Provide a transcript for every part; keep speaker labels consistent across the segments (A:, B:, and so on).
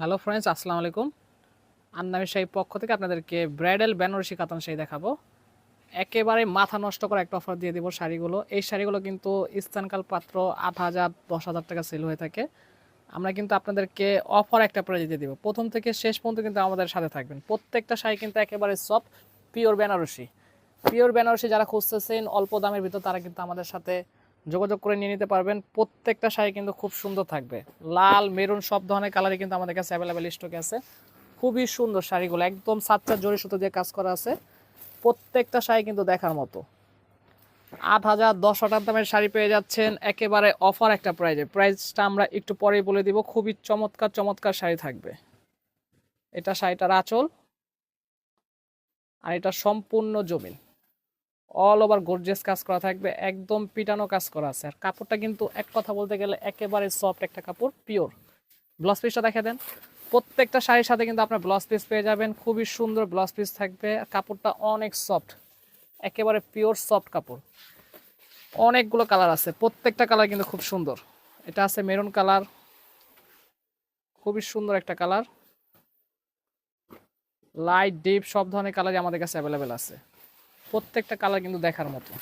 A: Hello friends আসসালামু আলাইকুম আন্নামি শাহী পক্ষ থেকে আপনাদেরকে ব্রাইডাল বেনারসি কাতান শাড়ি দেখাবো। একেবারে মাথা নষ্ট করে একটা অফার দিয়ে দেবো শাড়িগুলো। এই শাড়িগুলো কিন্তু স্থানকাল পাত্র আট হাজার, দশ হাজার টাকা সেল হয়ে থাকে। আমরা কিন্তু আপনাদেরকে অফার একটা প্রাইজে দিয়ে দেবো। প্রথম থেকে শেষ পর্যন্ত কিন্তু আমাদের সাথে থাকবেন। প্রত্যেকটা শাড়ি কিন্তু একেবারে soft pure Benarasi. Pure Benarasi যারা খুঁজতেছেন, অল্প দামের ভিতর তারা কিন্তু আমাদের সাথে যোগাযোগ করে নিয়ে নিতে পারবেন। প্রত্যেকটা শাড়ি কিন্তু খুব সুন্দর থাকবে। লাল, মেরুন সব ধরনের কালারই কিন্তু আমাদের কাছে অ্যাভেলেবেল স্টকে আছে। খুবই সুন্দর শাড়িগুলো। একদম সাতটা জরি সুতো দিয়ে কাজ করা আছে। প্রত্যেকটা শাড়ি কিন্তু দেখার মতো। আট হাজার দশ হাজার দামের শাড়ি পেয়ে যাচ্ছেন একেবারে অফার একটা প্রাইজে প্রাইসটা আমরা একটু পরেই বলে দিব। খুবই চমৎকার চমৎকার শাড়ি থাকবে। এটা শাড়িটার আঁচল আর এটা সম্পূর্ণ জমিন। অল ওভার গর্জিয়াস কাজ করা থাকবে, একদম পিটানো কাজ করা আছে। আর কাপড়টা কিন্তু এক কথা বলতে গেলে একেবারে সফট একটা কাপড় পিওর ব্লাউজ পিসটা দেখে দেন। প্রত্যেকটা শাড়ির সাথে কিন্তু আপনার ব্লাউজ পিস পেয়ে যাবেন, খুবই সুন্দর ব্লাউজ পিস থাকবে। কাপড়টা অনেক সফট একেবারে পিওর সফট কাপড়। অনেকগুলো কালার আছে, প্রত্যেকটা কালার কিন্তু খুব সুন্দর। এটা আছে মেরুন কালার খুবই সুন্দর একটা কালার লাইট ডিপ সব ধরনের কালারই আমাদের কাছে অ্যাভেলেবেল আছে। প্রত্যেকটা কালার কিন্তু দেখার মতো।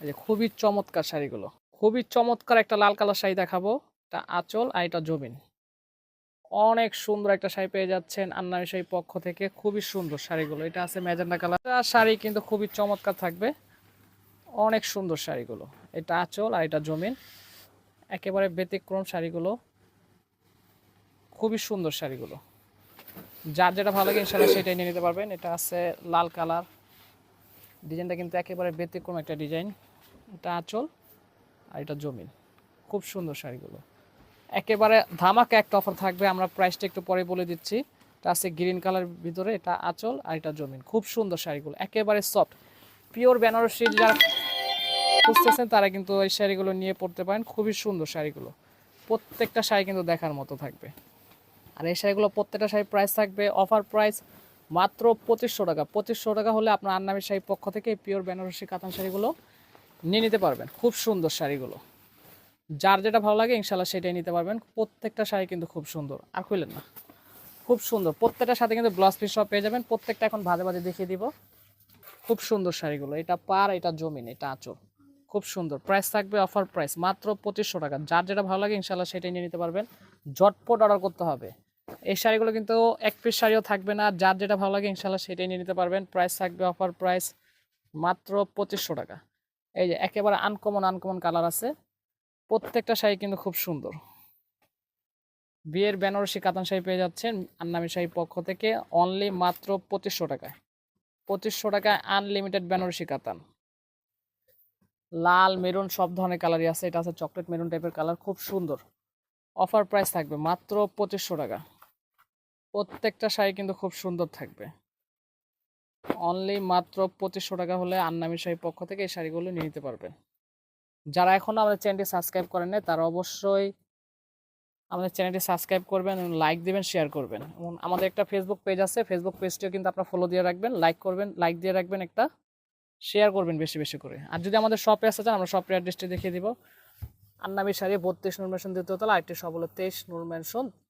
A: এই যে খুবই চমৎকার শাড়িগুলো। খুবই চমৎকার একটা লাল কালার শাড়ি দেখাবো। এটা আঁচল আর এটা জমিন। অনেক সুন্দর একটা শাড়ি পেয়ে যাচ্ছেন আন্নামি শাড়ি পক্ষ থেকে। খুবই সুন্দর শাড়িগুলো। এটা আছে ম্যাজেন্ডা কালার। শাড়ি কিন্তু খুবই চমৎকার থাকবে। অনেক সুন্দর শাড়িগুলো। এটা আঁচল আর এটা জমিন। একেবারে ব্যতিক্রম শাড়িগুলো। খুবই সুন্দর শাড়িগুলো। যার যেটা ভালো লাগে সেটাই নিয়ে নিতে পারবেন। এটা আছে লাল কালার। ডিজাইনটা কিন্তু একেবারে ব্যতিক্রম একটা ডিজাইন। এটা আঁচল আর এটা জমিন। খুব সুন্দর শাড়িগুলো। একেবারে ধামাকা একটা অফার থাকবে, আমরা প্রাইসটা একটু পরে বলে দিচ্ছি। এটা আছে গ্রিন কালার ভিতরে, এটা আঁচল আর এটা জমিন। খুব সুন্দর শাড়িগুলো, একেবারে সফট পিওর বেনারসি যারা খুঁজতেছেন, তারা কিন্তু এই শাড়িগুলো নিয়ে পড়তে পারেন। খুবই সুন্দর শাড়িগুলো। প্রত্যেকটা শাড়ি কিন্তু দেখার মতো থাকবে। আর এই শাড়িগুলো প্রত্যেকটা শাড়ি প্রাইস থাকবে অফার প্রাইস মাত্র পঁচিশশো টাকা। পঁচিশশো টাকা হলে আপনার আন্নামি শাড়ি পক্ষ থেকে পিওর বেনারসি কাতান শাড়িগুলো নিয়ে নিতে পারবেন। খুব সুন্দর শাড়িগুলো। যার যেটা ভালো লাগে ইনশাল্লাহ সেটাই নিতে পারবেন। প্রত্যেকটা শাড়ি কিন্তু খুব সুন্দর। আর খুললেন না। খুব সুন্দর। প্রত্যেকটার সাথে কিন্তু ব্লাউজ পিস সব পেয়ে যাবেন। প্রত্যেকটা এখন ভাজে ভাজে দেখিয়ে দিব। খুব সুন্দর শাড়িগুলো। এটা পার, এটা জমিন, এটা আঁচল। খুব সুন্দর। প্রাইস থাকবে অফার প্রাইস মাত্র পঁচিশশো টাকা। যার যেটা ভালো লাগে ইনশাল্লাহ সেটাই নিয়ে নিতে পারবেন। ঝটপট অর্ডার করতে হবে। এই শাড়িগুলো কিন্তু এক পিস শাড়িও থাকবে না। যার যেটা ভালো লাগে ইনশাল্লাহ সেটাই নিয়ে নিতে পারবেন। প্রাইস থাকবে অফার প্রাইস মাত্র পঁচিশশো টাকা। এই যে একেবারে আনকমন আনকমন কালার আছে। প্রত্যেকটা শাড়ি কিন্তু খুব সুন্দর। বিয়ের বেনারসি কাতান শাড়ি পেয়ে যাচ্ছেন আন্নামি শাড়ি পক্ষ থেকে অনলি মাত্র পঁচিশশো টাকায়। পঁচিশশো টাকায় আনলিমিটেড বেনারসি কাতান। লাল, মেরুন সব ধরনের কালারই আছে। এটা আছে চকলেট মেরুন টাইপের কালার খুব সুন্দর। অফার প্রাইস থাকবে মাত্র পঁচিশশো টাকা। প্রত্যেকটা শাড়ি কিন্তু খুব সুন্দর থাকবে। অনলি মাত্র পঁচিশশো টাকা হলে আন্নামি শাড়ির পক্ষ থেকে এই শাড়িগুলো নিয়ে নিতে পারবেন। যারা এখনও আমাদের চ্যানেলটি সাবস্ক্রাইব করেন নাই, তারা অবশ্যই আমাদের চ্যানেলটি সাবস্ক্রাইব করবেন এবং লাইক দিবেন, শেয়ার করবেন। এবং আমাদের একটা ফেসবুক পেজ আছে ফেসবুক পেজটিও কিন্তু আপনারা ফলো দিয়ে রাখবেন লাইক করবেন লাইক দিয়ে রাখবেন, একটা শেয়ার করবেন বেশি বেশি করে। আর যদি আমাদের শপে আসতে চান, আমরা শপের অ্যাড্রেসটি দেখিয়ে দিব। আন্নামি শাড়ি বত্রিশ নূর ম্যানশন দ্বিতীয়তলা আরেকটি সব হলো তেইশ নূর